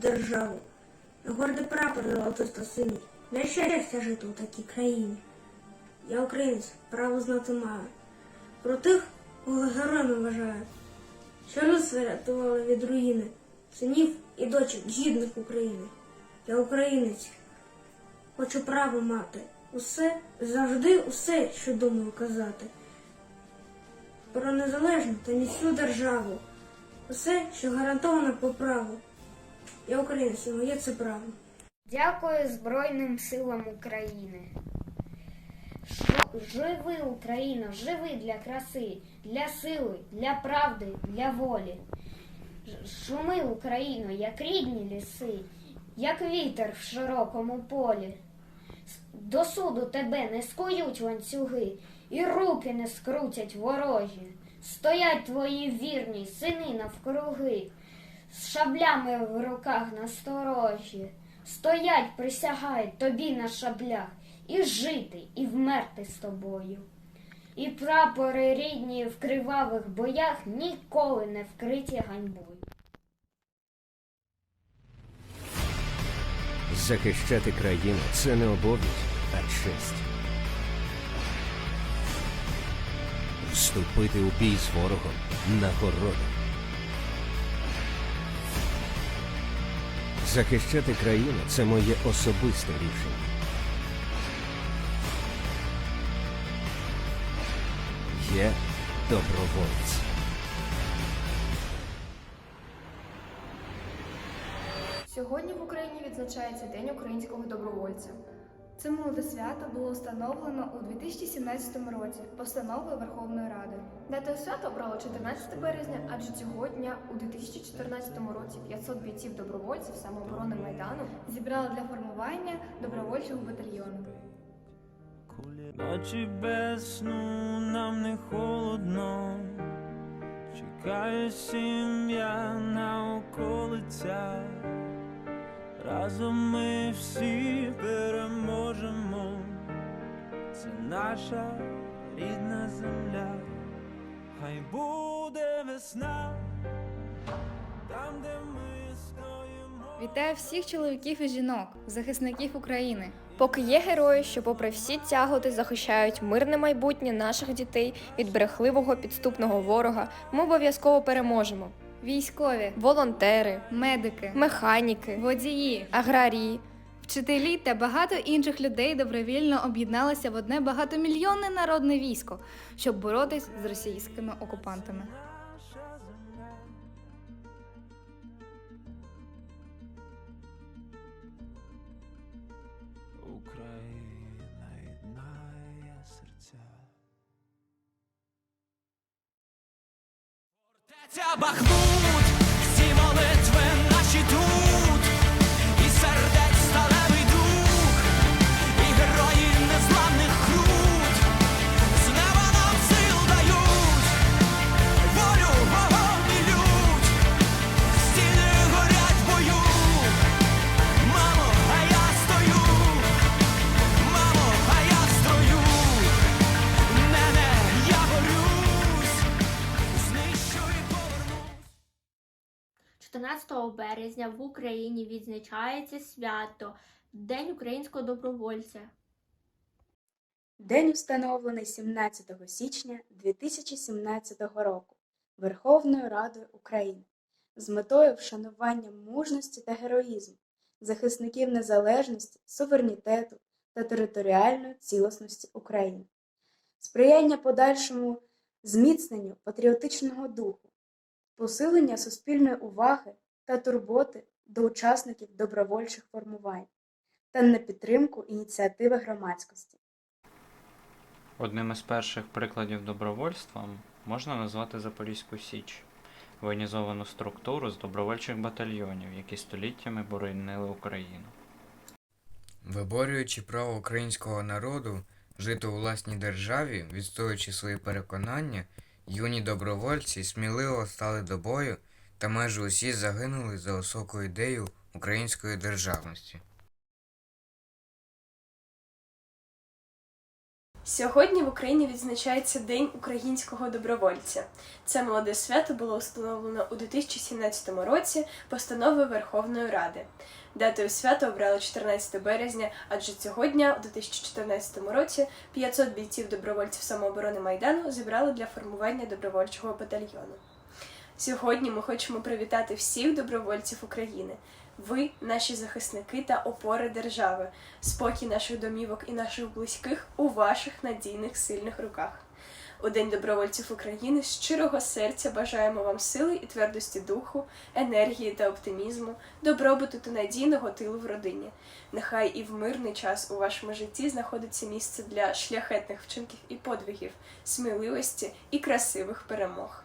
державу. Гордий прапор золотисто синій. Для щастя жити у такій країні. Я українець, право знати маю. Про тих, кого героями вважаю, що нас врятували від руїни, синів і дочок гідних України. Я українець, хочу право мати. Усе, завжди усе, що думаю казати. Про незалежну та міцну державу. Усе, що гарантовано по праву. Я українець, і моє це право. Дякую Збройним силам України. Живи, Україна, живи для краси, для сили, для правди, для волі. Шуми, Україно, як рідні ліси, як вітер в широкому полі. До суду тебе не скують ланцюги, і руки не скрутять ворожі. Стоять твої вірні сини навкруги, з шаблями в руках насторожі. Стоять, присягають тобі на шаблях, і жити, і вмерти з тобою. І прапори рідні в кривавих боях ніколи не вкриті ганьбою. Захищати країну це не обов'язок, а честь. Вступити у бій з ворогом нагорода. Захищати країну це моє особисте рішення. Я доброволець. Сьогодні в Україні відзначається День українського добровольця. Це молоде свято було встановлено у 2017 році постановою Верховної Ради. Дату свята обрало 14 березня, адже цього дня у 2014 році 500 бійців добровольців самооборони Майдану зібрали для формування добровольчого батальйону. Ночі без сну нам не холодно, чекає сім'я на околицях. Разом ми всі переможемо. Це наша рідна земля. Хай буде весна, там, де ми стоїмо. Вітаю всіх чоловіків і жінок, захисників України. Поки є герої, що, попри всі тяготи, захищають мирне майбутнє наших дітей від брехливого підступного ворога, ми обов'язково переможемо. Військові, волонтери, медики, механіки, водії, аграрії. Вчителі та багато інших людей добровільно об'єдналися в одне багатомільйонне народне військо, щоб боротись з російськими окупантами. Бахмут, 14 березня в Україні відзначається свято День українського добровольця. День встановлений 17 січня 2017 року Верховною Радою України з метою вшанування мужності та героїзму захисників незалежності, суверенітету та територіальної цілісності України, сприяння подальшому зміцненню патріотичного духу, посилення суспільної уваги та турботи до учасників добровольчих формувань та на підтримку ініціативи громадськості. Одним із перших прикладів добровольства можна назвати Запорізьку Січ, воєнізовану структуру з добровольчих батальйонів, які століттями боронили Україну. Виборюючи право українського народу жити у власній державі, відстоюючи свої переконання, юні добровольці сміливо стали до бою та майже усі загинули за високу ідею української державності. Сьогодні в Україні відзначається День українського добровольця. Це молоде свято було встановлено у 2017 році постановою Верховної Ради. Датою свята обрали 14 березня, адже цього дня, у 2014 році, 500 бійців добровольців самооборони Майдану зібрали для формування добровольчого батальйону. Сьогодні ми хочемо привітати всіх добровольців України. Ви наші захисники та опори держави, спокій наших домівок і наших близьких у ваших надійних сильних руках. У День добровольців України з щирого серця бажаємо вам сили і твердості духу, енергії та оптимізму, добробуту та надійного тилу в родині. Нехай і в мирний час у вашому житті знаходиться місце для шляхетних вчинків і подвигів, сміливості і красивих перемог.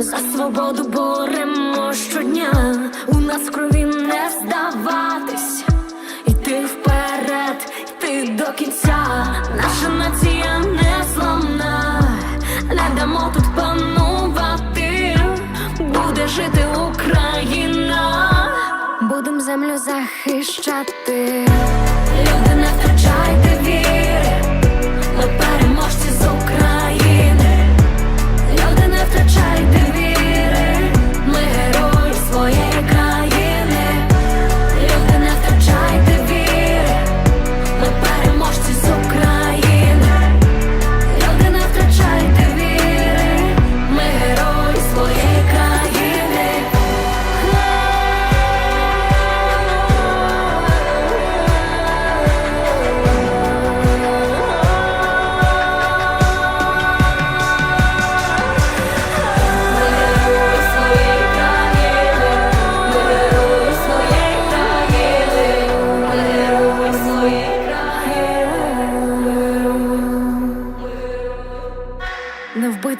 За свободу боремо щодня. У нас в крові не здаватись, йти вперед, йти до кінця. Наша нація не зламна, не дамо тут панувати. Буде жити Україна, будем землю захищати. Люди,